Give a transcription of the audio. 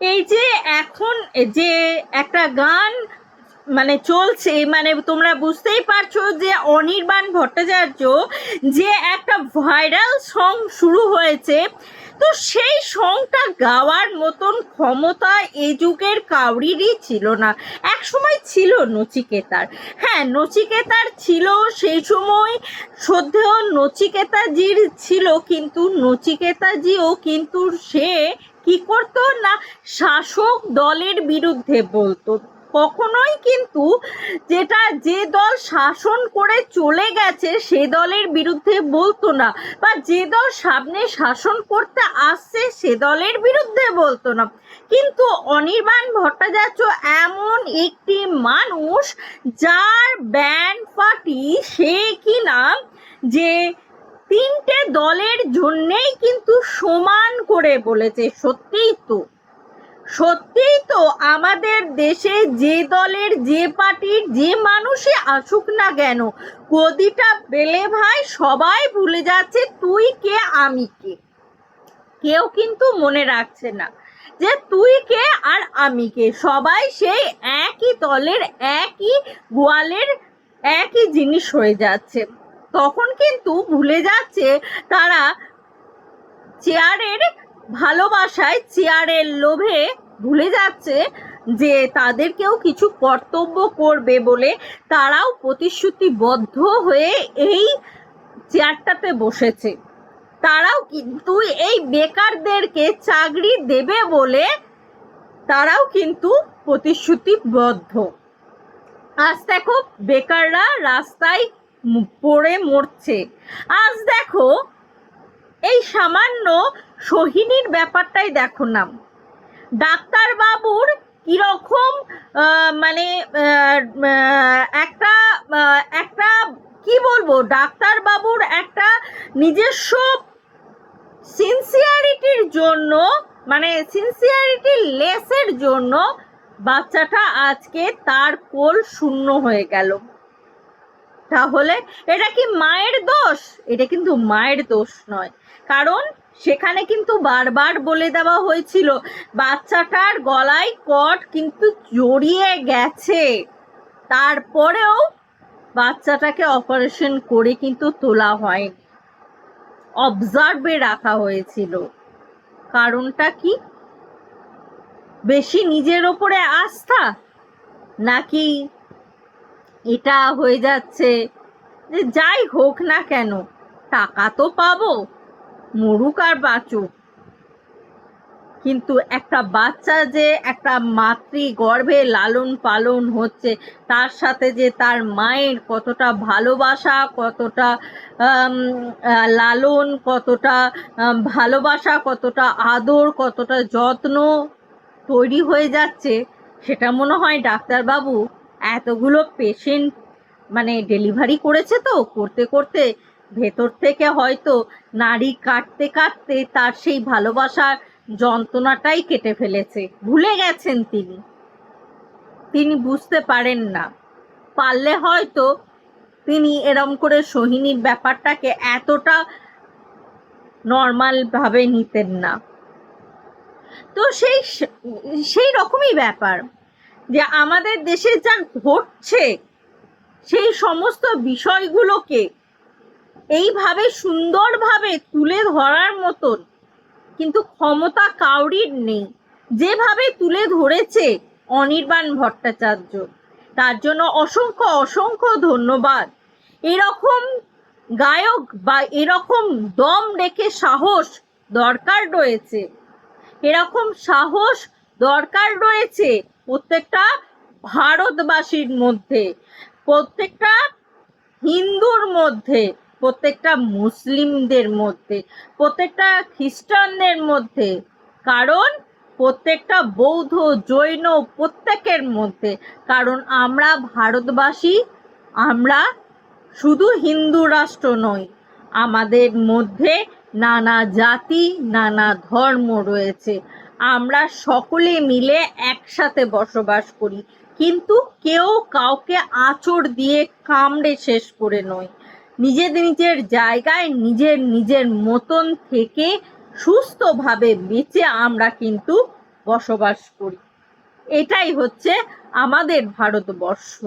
এই যে এখন যে একটা গান মানে চলছে মানে তোমরা বুঝতেই পারছ যে অনির্বাণ ভট্টাচার্য যে একটা ভাইরাল সং শুরু হয়েছে, তো সেই সংটা গাওয়ার মতন ক্ষমতা এই যুগের কাউরিরই ছিল না। এক সময় ছিল নচিকেতার। হ্যাঁ নচিকেতার ছিল সেই সময় শ্রদ্ধেয় নচিকেতাজির ছিল, কিন্তু নচিকেতাজিও কিন্তু সে কি করতো না? শাসক দলের বিরুদ্ধে বলতো। কখনোই কিন্তু যেটা যে দল শাসন করে চলে গেছে, সে দলের বিরুদ্ধে বলতো না। বা যে দল সামনে শাসন করতে আসছে, সে দলের বিরুদ্ধে বলতো না। কিন্তু অনির্বাণ ভট্টাচার্য এমন একটি মানুষ, যার ব্যান্ড পার্টি সে কিনা যে তিনটে দলের জন্যেই কিন্তু সমান করে বলেছে, সত্যিই তো। সত্যিই তো আমাদের দেশে যে দলের যে পার্টির যে মানুষই আসুক না কেন গদিটা পেলে ভাই সবাই ভুলে যাচ্ছে তুই কে, আমি কে। কেউ কিন্তু মনে রাখছে না যে তুই কে আর আমি কে। সবাই সেই একই দলের, একই গোয়ালের, একই জিনিস হয়ে যাচ্ছে। তখন কিন্তু ভুলে যাচ্ছে তারা চেয়ারের ভালোবাসায়, চেয়ারের লোভে ভুলে যাচ্ছে যে তাদেরকেও কিছু কর্তব্য করবে বলে তারাও প্রতিশ্রুতিবদ্ধ হয়ে এই চেয়ারটাতে বসেছে। তারাও কিন্তু এই বেকারদেরকে চাকরি দেবে বলে তারাও কিন্তু প্রতিশ্রুতিবদ্ধ। আজ দেখো বেকাররা রাস্তায় পড়ে মরছে। আজ দেখো, এই সামান্য সোহিনীর ব্যাপারটাই দেখো না। ডাক্তার বাবুর কীরকম মানে একটা একটা, কি বলব ডাক্তার বাবুর একটা নিজস্ব সিনসিয়ারিটির জন্য মানে সিনসিয়ারিটি লেসের জন্য বাচ্চাটা আজকে তার কোল শূন্য হয়ে গেল। তাহলে এটা কি মায়ের দোষ? এটা কিন্তু মায়ের দোষ নয়। কারণ সেখানে কিন্তু বারবার বলে দেওয়া হয়েছিল, বাচ্চাটার গলায় কট কিন্তু জড়িয়ে গেছে। তারপরেও বাচ্চাটাকে অপারেশন করে কিন্তু তোলা হয়নি। অবজার্ভে রাখা হয়েছিল। কারণটা কি? বেশি নিজের ওপরে আস্থা নাকি এটা হয়ে যাচ্ছে। যে যাই হোক না কেন, টাকা তো পাবো, মরুক আর বাঁচুক। কিন্তু একটা বাচ্চা যে একটা মাতৃ গর্ভে লালন পালন হচ্ছে, তার সাথে যে তার মায়ের কতটা ভালোবাসা, কতটা লালন, কতটা ভালোবাসা, কতটা আদর, কতটা যত্ন তৈরি হয়ে যাচ্ছে, সেটা মনে হয় ডাক্তারবাবু এতগুলো পেশেন্ট মানে ডেলিভারি করেছে তো, করতে করতে ভেতর থেকে হয়তো নাড়ি কাটতে কাটতে তার সেই ভালোবাসার যন্ত্রণাটাই কেটে ফেলেছে। ভুলে গেছেন তিনি। তিনি বুঝতে পারেন না। পারলে হয়তো তিনি এরম করে সোহিনীর ব্যাপারটাকে এতটা নর্মালভাবে নিতেন না। তো সেই সেই রকমই ব্যাপার। যে আমাদের দেশে যা ঘটছে, সেই সমস্ত বিষয়গুলোকে এইভাবে সুন্দরভাবে তুলে ধরার মতন কিন্তু ক্ষমতা কাউরির নেই। যেভাবে তুলে ধরেছে অনির্বাণ ভট্টাচার্য, তার জন্য অসংখ্য অসংখ্য ধন্যবাদ। এরকম গায়ক বা এরকম দম রেখে সাহস দরকার রয়েছে। এরকম সাহস দরকার রয়েছে প্রত্যেকটা ভারতবাসীর মধ্যে, প্রত্যেকটা হিন্দুর মধ্যে, প্রত্যেকটা মুসলিমদের মধ্যে, প্রত্যেকটা খ্রিস্টানদের মধ্যে, কারণ প্রত্যেকটা বৌদ্ধ, জৈন প্রত্যেকের মধ্যে, কারণ আমরা ভারতবাসী, আমরা শুধু হিন্দু রাষ্ট্র নই, আমাদের মধ্যে নানা জাতি, নানা ধর্ম রয়েছে। আমরা সকলে মিলে একসাথে বসবাস করি। কিন্তু কেউ কাউকে আঁচড় দিয়ে কামড়ে শেষ করে নয়। নিজের নিজের জায়গায় নিজের নিজের মতন থেকে সুস্থভাবে বেঁচে আমরা কিন্তু বসবাস করি। এটাই হচ্ছে আমাদের ভারতবর্ষ।